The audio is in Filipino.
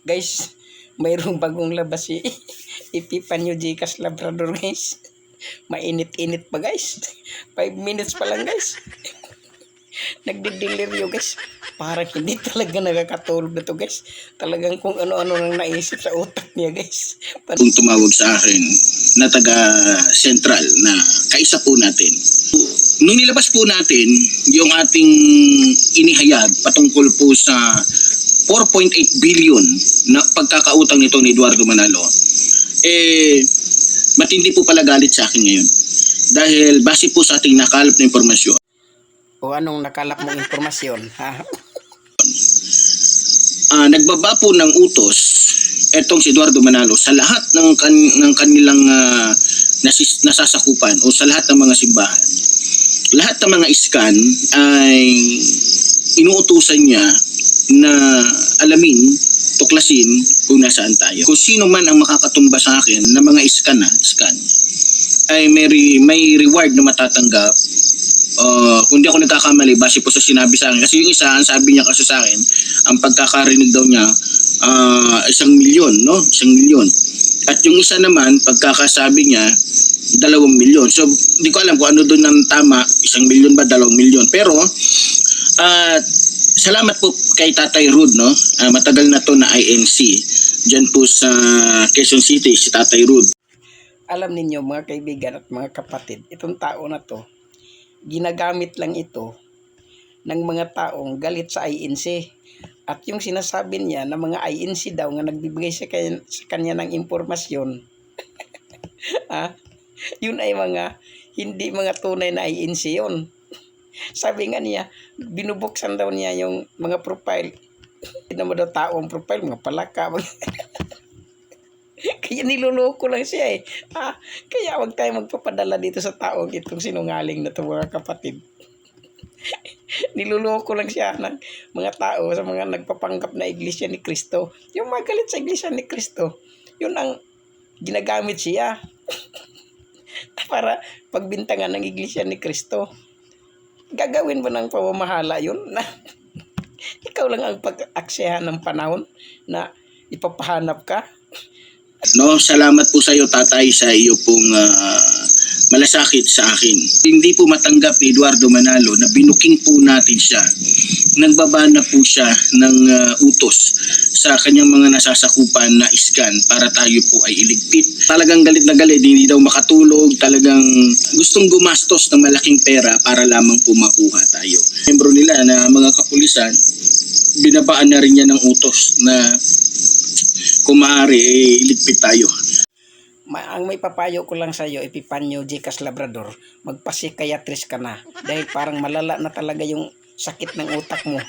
Guys, mayroong bagong labas si Epifanio Gcash Labrador guys. Mainit-init pa guys. 5 minutes pa lang guys. Nagdideliryo guys. Parang hindi talaga nakakatulog na to guys. Talagang kung ano-ano nang naisip sa utak niya guys. Pan- kung tumawag sa akin na taga central na kaisa po natin. Nung nilabas po natin yung ating inihayag patungkol po sa 4.8 billion na pagkakautang nito ni Eduardo Manalo, eh, matindi po pala galit sa akin ngayon. Dahil base po sa ating nakalap na impormasyon, o anong nakalap mong informasyon? Ha? ah nagbaba po ng utos etong si Eduardo Manalo sa lahat ng, kan, ng kanilang ah, nasis, nasasakupan o sa lahat ng mga simbahan. Lahat ng mga iskan ay inuutusan niya na alamin, tuklasin kung nasaan tayo. Kung sino man ang makakatumba sa akin na mga iskan na, iskan, ay may, re- may reward na matatanggap Uh, kung di ako nagkakamali, base po sa sinabi sa akin. Kasi yung isa, ang sabi niya kasi sa akin, ang pagkakarinig daw niya, ah, isang milyon, no? Isang milyon. At yung isa naman, pagkakasabi niya, dalawang milyon. So, di ko alam kung ano doon ang tama, isang milyon ba, dalawang milyon. Pero, at salamat po kay Tatay Rud, no? Ah, matagal na to na INC. Diyan po sa Quezon City, si Tatay Rud. alam ninyo mga kaibigan at mga kapatid, itong tao na to, ginagamit lang ito ng mga taong galit sa INC. At yung sinasabi niya na mga INC daw nga nagbibigay sa kanya, sa kanya ng impormasyon, ah, yun ay mga hindi mga tunay na INC yun. Sabi nga niya, binubuksan daw niya yung mga profile. Hindi naman daw tao ang profile, mga palaka. mga- Kaya niloloko lang siya eh. Ah, kaya wag tayo magpapadala dito sa taong itong sinungaling na to mga kapatid. Niloloko lang siya ng mga tao sa mga nagpapanggap na iglesia ni Kristo. Yung mga galit sa iglesia ni Kristo, yun ang ginagamit siya para pagbintangan ng iglesia ni Kristo. Gagawin mo ng pamamahala yun na ikaw lang ang pag-aksyahan ng panahon na ipapahanap ka. No, salamat po sa iyo tatay sa iyo pong ah, malasakit sa akin. Hindi po matanggap ni Eduardo Manalo na binuking po natin siya. Nagbaba na po siya ng ah, utos sa kanyang mga nasasakupan na iskan para tayo po ay iligpit. Talagang galit na galit, hindi daw makatulog, talagang gustong gumastos ng malaking pera para lamang po makuha tayo. Membro nila na mga kapulisan, binabaan na rin niya ng utos na kung maaari, eh, iligpit tayo. Ma- ang may papayo ko lang sa iyo, Epipanyo Gcash Labrador, magpasikayatris ka na. Dahil parang malala na talaga yung sakit ng utak mo.